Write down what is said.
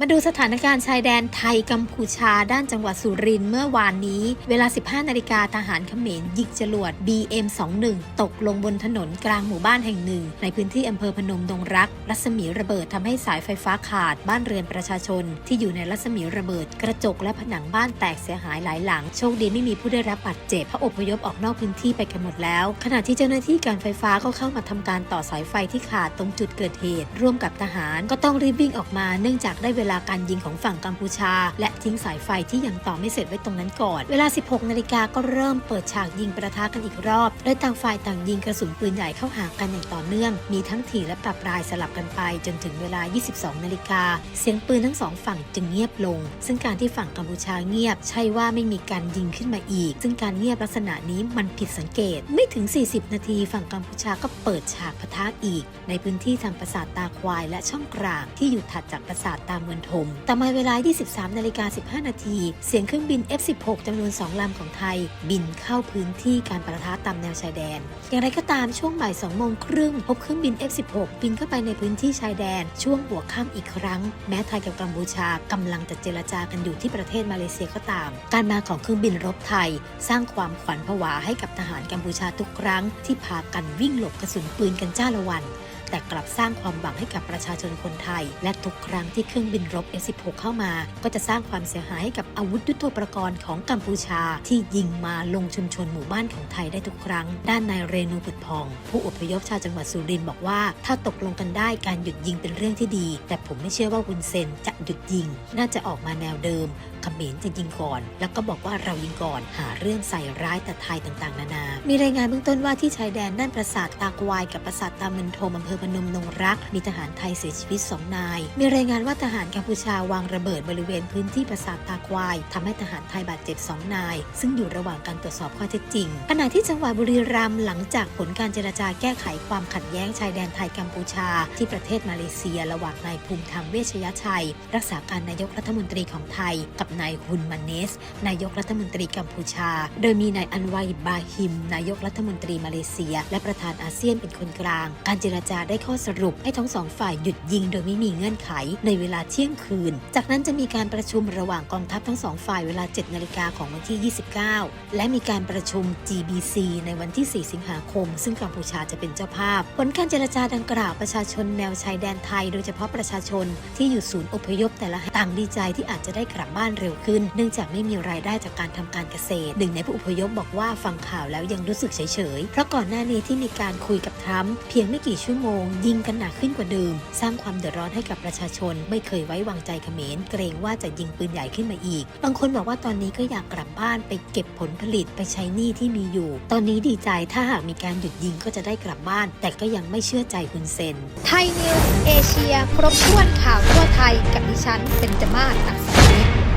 มาดูสถานการณ์ชายแดนไทยกัมพูชาด้านจังหวัดสุรินทร์เมื่อวานนี้ เวลา 15 นาฬิกาทหารเขมรยิงจรวด BM21 ตกลงบนถนนกลางหมู่บ้านแห่งหนึ่ง ในพื้นที่อำเภอพนมดงรัก รัศมีระเบิดทำให้สายไฟฟ้าขาดบ้านเรือนประชาชน ที่อยู่ในรัศมีระเบิด กระจกและผนังบ้านแตกเสียหายหลายหลัง โชคดีไม่มีผู้ได้รับบาดเจ็บเพราะอพยพออกนอกพื้นที่ไปกันหมดแล้ว ขณะที่เจ้าหน้าที่การไฟฟ้าก็เข้ามาทำการต่อสายไฟที่ขาดตรงจุดเกิดเหตุ ร่วมกับทหารก็ต้องรีบวิ่งออกมาเนื่องจากได้เวลาการยิงของฝั่งกัมพูชา และทิ้งสายไฟที่ยังต่อไม่เสร็จไว้ตรงนั้นก่อน เวลา 16 นาฬิกาก็เริ่มเปิดฉากยิงประทะกันอีกรอบ โดยต่างฝ่ายต่างยิงกระสุนปืนใหญ่เข้าหากันอย่างต่อเนื่อง มีทั้งถี่และปรับปรายสลับกันไป จนถึงเวลา 22 นาฬิกา เสียงปืนทั้งสองฝั่งจึงเงียบลง ซึ่งการที่ฝั่งกัมพูชาเงียบ ใช่ว่าไม่มีการยิงขึ้นมาอีก ซึ่งการเงียบลักษณะนี้มันผิดสังเกต ไม่ถึง 40 นาทีฝั่งกัมพูชาก็เปิดฉากปะทะอีก ในพื้นที่ทางปราสาทตาควายและช่องกลางที่อยู่ถัดจากปราสาทตาเมองทมต่อมาเวลา 23นาฬิกา15 นาที เสียงเครื่องบิน F16 จำนวน 2 ลำของไทย บินเข้าพื้นที่การประทะตามแนวชายแดน อย่างไรก็ตามช่วงบ่าย2โมงครึ่งพบเครื่องบิน F16 บินเข้าไปในพื้นที่ชายแดน ช่วงหัวค่ำอีกครั้ง แม้ไทยกับกัมพูชากำลังจะเจรจากันอยู่ที่ประเทศมาเลเซียก็ตาม การมาของเครื่องบินรบไทย สร้างความขวัญผวาให้กับทหารกัมพูชาทุกครั้งที่พากันวิ่งหลบกระสุนปืนกันจ้าละวัน แต่กลับสร้างความหวังให้กับประชาชนคนไทย และทุกครั้งที่เครื่องบินรบ F16 เข้ามา ก็จะสร้างความเสียหายให้กับอาวุธยุทโธปกรณ์ของกัมพูชา ที่ยิงมาลงชุมชนหมู่บ้านของไทยได้ทุกครั้ง ด้านนายเรนูผุดพอง ผู้อพยพชาวจังหวัดสุรินทร์บอกว่า ถ้าตกลงกันได้การหยุดยิงเป็นเรื่องที่ดี แต่ผมไม่เชื่อว่าวุนเซนจะหยุดยิง น่าจะออกมาแนวเดิมเขมรจะยิงก่อน แล้วก็บอกว่าเรายิงก่อน หาเรื่องใส่ร้ายแต่ไทยต่างๆ นานา มีรายงานเบื้องต้นว่าที่ชายแดนด้านปราสาทตากวายกับปราสาทตามันโทมอำเภอพนมนงรัก มีทหารไทยเสียชีวิต2นาย มีรายงานว่าทหารกัมพูชาวางระเบิดบริเวณพื้นที่ปราสาทตาควายทำให้ทหารไทยบาดเจ็บ2นาย ซึ่งอยู่ระหว่างการตรวจสอบข้อเท็จจริงขณะที่จังหวัดบุรีรัมย์หลังจากผลการเจรจาแก้ไขความขัดแย้งชายแดนไทยกัมพูชา ที่ประเทศมาเลเซีย ระหว่างนายภูมิธรรมเวชยชัย รักษาการนายกรัฐมนตรีของไทย กับนายฮุนมันเนส นายกรัฐมนตรีกัมพูชา โดยมีนายอันวัยบาฮิม นายกรัฐมนตรีมาเลเซีย และประธานอาเซียนเป็นคนกลาง การเจรจาได้ข้อสรุปให้ทั้งสองฝ่ายหยุดยิงโดยไม่มีเงื่อนไขในเวลาเที่ยงคืน จากนั้นจะมีการประชุมระหว่างกองทัพทั้งสองฝ่ายเวลา 7 นาฬิกาของวันที่ 29 และมีการประชุม GBC ในวันที่ 4 สิงหาคม ซึ่งกัมพูชาจะเป็นเจ้าภาพ ผลการเจรจาดังกล่าวประชาชนแนวชายแดนไทย โดยเฉพาะประชาชนที่อยู่ศูนย์อพยพแต่ละแห่งต่างดีใจที่อาจจะได้กลับบ้านเร็วขึ้น เนื่องจากไม่มีรายได้จากการทำการเกษตร หนึ่งในผู้อพยพบอกว่าฟังข่าวแล้วยังรู้สึกเฉยๆ เพราะก่อนหน้านี้ที่มีการคุยกับทรัมป์เพียงไม่กี่ชั่วโมง ยิงกันหนักขึ้นกว่าเดิม สร้างความเดือดร้อนให้กับประชาชน ไม่เคยไว้วางใจเขมรเกรงว่าจะยิงปืนใหญ่ขึ้นมาอีก บางคนบอกว่าตอนนี้ก็อยากกลับบ้านไปเก็บผลผลิตไปใช้หนี้ที่มีอยู่ ตอนนี้ดีใจถ้าหากมีการหยุดยิงก็จะได้กลับบ้าน แต่ก็ยังไม่เชื่อใจคุณเซน ไทยนิวส์เอเชีย ครบถ้วนข่าวทั่วไทยกับดิฉันเป็นจมาศอักษรนิ